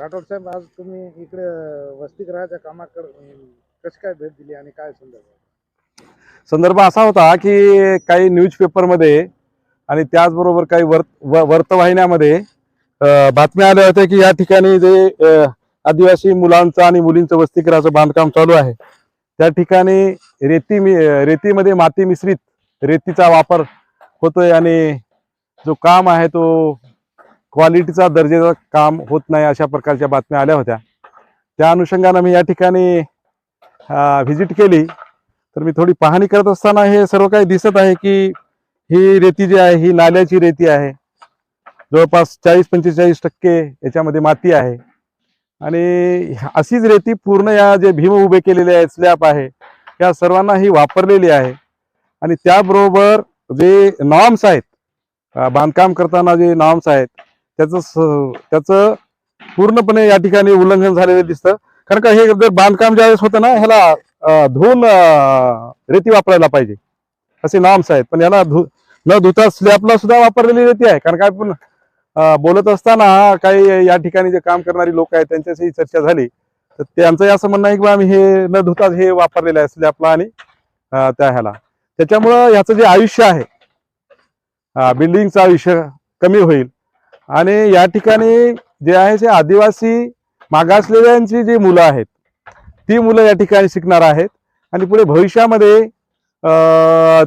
राठोड साहेब आज तुम्ही इकडे वसतिगृहाच्या कामाकडे कशी काय भेट दिली आणि काय संदर्भ संदर्भ असा होता की काही न्यूजपेपरमध्ये आणि त्याचबरोबर काही वर्त व- वर्तवाहिन्यामध्ये बातम्या आल्या होत्या की या ठिकाणी जे आदिवासी मुलांचं आणि मुलींचं वसतिगृहाचं बांधकाम चालू आहे. त्या ठिकाणी रेती मि रेतीमध्ये माती मिश्रित रेतीचा वापर होतोय आणि जो काम आहे तो क्वालिटीचा दर्जेचं काम होत नाही अशा प्रकारच्या बातम्या आल्या होत्या. त्या अनुषंगानं मी या ठिकाणी व्हिजिट केली. तर मी थोडी पाहणी करत असताना हे सर्व काही दिसत आहे की ही रेती जी आहे ही नाल्याची रेती आहे. जवळपास चाळीस पंचेचाळीस टक्के याच्यामध्ये माती आहे. आणि ह्या- अशीच रेती पूर्ण या जे भीम उभे केलेले आहेत स्लॅब आहे या सर्वांना ही वापरलेली आहे. आणि त्याबरोबर जे नॉर्म्स आहेत बांधकाम करताना जे नॉर्म्स आहेत त्याचं त्याचं पूर्णपणे या ठिकाणी उल्लंघन झालेलं दिसतं. कारण का हे जर बांधकाम ज्यावेळेस होतं ना ह्याला धुवून रेती वापरायला पाहिजे. असे नॉर्म्स आहेत पण याला धु न धुता स्लॅबला सुद्धा वापरलेली रेती आहे. कारण काय पण बोलत असताना काही या ठिकाणी जे काम करणारी लोक आहेत त्यांच्याशी चर्चा झाली. तर त्यांचं असं म्हणणं आहे की बा आम्ही हे न धुताच हे वापरलेलं आहे स्लॅबला आणि त्या ह्याला. त्याच्यामुळं ह्याचं जे आयुष्य आहे बिल्डिंगचं आयुष्य कमी होईल. आणि या ठिकाणी जे आहे ते आदिवासी मागासलेल्यांची जी मुलं आहेत ती मुलं या ठिकाणी शिकणार आहेत. आणि पुढे भविष्यामध्ये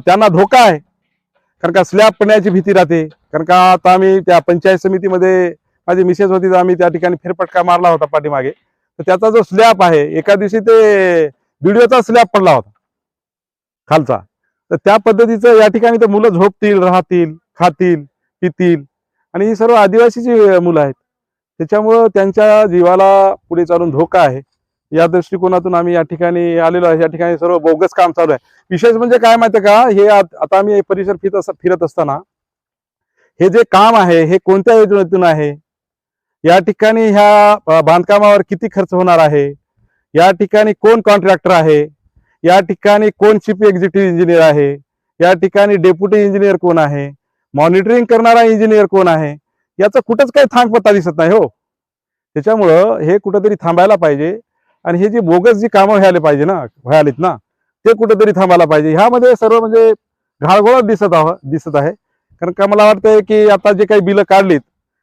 त्यांना धोका आहे. कारण का स्लॅब पडण्याची भीती राहते. कारण का आता आम्ही त्या पंचायत समितीमध्ये माझी मिसेस होती तर आम्ही त्या ठिकाणी फेरफटका मारला होता पाठीमागे. तर त्याचा जो स्लॅब आहे एका दिवशी ते व्हिडिओचा स्लॅब पडला होता खालचा. तर त्या पद्धतीचं या ठिकाणी तर मुलं झोपतील राहतील खातील पितील. आणि ही सर्व आदिवासीची मुलं आहेत त्याच्यामुळं त्यांच्या जीवाला पुढे चालून धोका आहे. या दृष्टिकोनातून आम्ही या ठिकाणी आलेलो आहे. या ठिकाणी सर्व बोगस काम चालू आहे. विशेष म्हणजे काय माहिती का? हे आता आम्ही परिसर फिरत अस- फिरत असताना हे जे काम आहे हे कोणत्या योजनेतून आहे? या ठिकाणी ह्या बांधकामावर किती खर्च होणार आहे? या ठिकाणी कोण कॉन्ट्रॅक्टर आहे? या ठिकाणी कोण चीफ एक्झिक्युटिव्ह इंजिनियर आहे? या ठिकाणी डेप्युटी इंजिनियर कोण आहे? मॉनिटरिंग करणारा इंजिनियर कोण आहे? याचा कुठंच काही थांग पत्ता दिसत नाही हो. त्याच्यामुळं हे कुठंतरी थांबायला पाहिजे. आणि हे जी बोगस जी कामं व्हायला पाहिजे ना व्हायलीत ना ते कुठंतरी थांबायला पाहिजे. ह्यामध्ये सर्व म्हणजे घाळगोळच दिसत आह दिसत आहे. कारण का मला वाटतंय की आता जे काही बिलं काढलीत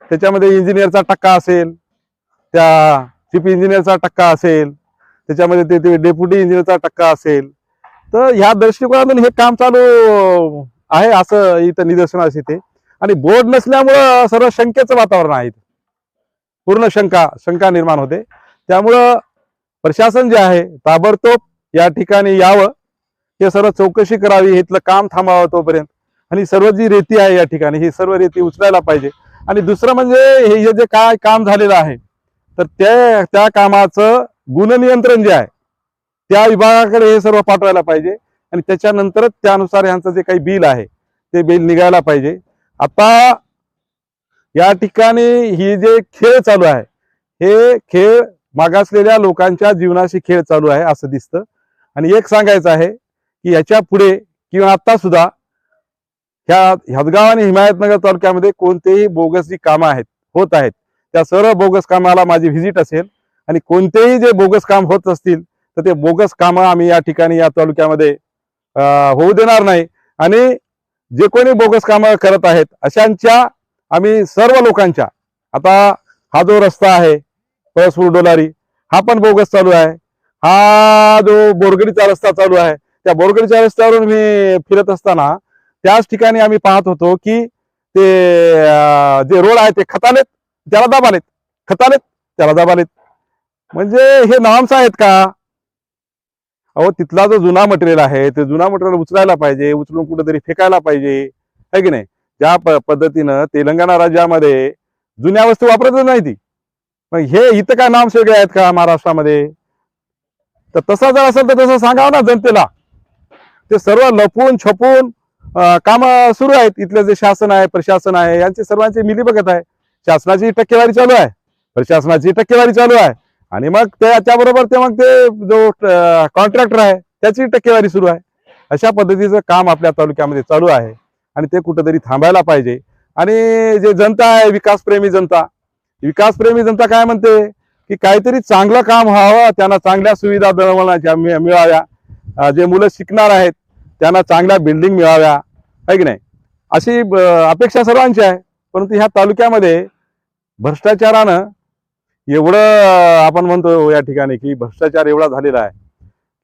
त्याच्यामध्ये इंजिनियरचा टक्का असेल त्या चीफ इंजिनियरचा टक्का असेल त्याच्यामध्ये ते- ते डेप्युटी इंजिनियरचा टक्का असेल. तर ह्या दृष्टिकोनातून हे काम चालू आहे असं इथं निदर्शनास येते. आणि बोर्ड नसल्यामुळं सर्व शंकेचं वातावरण आहे पूर्ण शंका शंका निर्माण होते. त्यामुळं प्रशासन जे आहे ताबडतोब या ठिकाणी यावं. हे सर्व चौकशी करावी इथलं काम थांबावं तोपर्यंत. आणि सर्व जी रेती आहे या ठिकाणी ही सर्व रेती उचलायला पाहिजे. आणि दुसरं म्हणजे हे हे जे काय काम झालेलं आहे तर त्या त्या कामाचं गुणनियंत्रण जे आहे त्या विभागाकडे हे सर्व पाठवायला पाहिजे. आणि त्याच्यानंतरच त्यानुसार यांचं जे काही बिल आहे ते बिल निघायला पाहिजे. आता या ठिकाणी ही जे खेळ चालू आहे हे खेळ मागासलेल्या लोकांच्या जीवनाशी खेळ चालू आहे असं दिसतं. आणि एक सांगायचं आहे की याच्यापुढे किंवा आता सुद्धा ह्या हदगाव आणि हिमायतनगर तालुक्यामध्ये कोणतेही बोगस जी कामं आहेत होत आहेत त्या सर्व बोगस कामाला माझी व्हिजिट असेल. आणि कोणतेही जे बोगस काम होत असतील तर ते बोगस कामं आम्ही या ठिकाणी या तालुक्यामध्ये होऊ देणार नाही. आणि जे कोणी बोगस कामं करत आहेत अशांच्या आम्ही सर्व लोकांच्या आता हा जो रस्ता आहे पळसपूर डोलारी हा पण बोगस चालू आहे. हा जो बोरगडीचा रस्ता चालू आहे त्या बोरगडीच्या रस्त्यावरून मी फिरत असताना त्याच ठिकाणी आम्ही पाहत होतो की ते जे रोड आहे ते खतालेत त्याला दाबालेत खतालेत त्याला दाबालेत म्हणजे हे नॉर्म्स आहेत का? अहो तिथला जो जुना मटेरियल आहे ते जुना मटेरियल उचलायला पाहिजे उचलून कुठेतरी फेकायला पाहिजे है की नाही? ज्या पद्धतीनं तेलंगणा राज्यामध्ये जुन्या वस्तू वापरतच नाही ती. मग हे इथं काय नाम वेगळे आहेत का महाराष्ट्रामध्ये? तर तसा जर असेल तर तसं सांगावं ना जनतेला. ते सर्व लपून छपून काम सुरू आहेत. इथलं जे शासन आहे प्रशासन आहे यांचे सर्वांचे मिली बघत आहे. शासनाची टक्केवारी चालू आहे. प्रशासनाची टक्केवारी चालू आहे. आणि मग त्याच्याबरोबर ते मग ते जो कॉन्ट्रॅक्टर आहे त्याची टक्केवारी सुरू आहे. अशा पद्धतीचं काम आपल्या तालुक्यामध्ये चालू आहे. आणि ते कुठंतरी थांबायला पाहिजे. आणि जे जनता आहे विकासप्रेमी जनता विकासप्रेमी जनता काय म्हणते? की काहीतरी चांगलं काम व्हावं त्यांना चांगल्या सुविधा दळवण्याच्या मिळाव्या. जे मुलं शिकणार आहेत त्यांना चांगल्या बिल्डिंग मिळाव्या. आहे की नाही? अशी अपेक्षा सर्वांची आहे. परंतु ह्या तालुक्यामध्ये भ्रष्टाचारानं एवढं आपण म्हणतो या ठिकाणी की भ्रष्टाचार एवढा झालेला आहे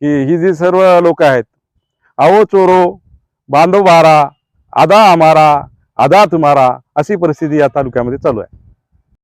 की ही जी सर्व लोक आहेत आवो चोरो बांधव बारा आधा आमारा आधा तुम्हारा अशी परिस्थिती या तालुक्यामध्ये चालू आहे.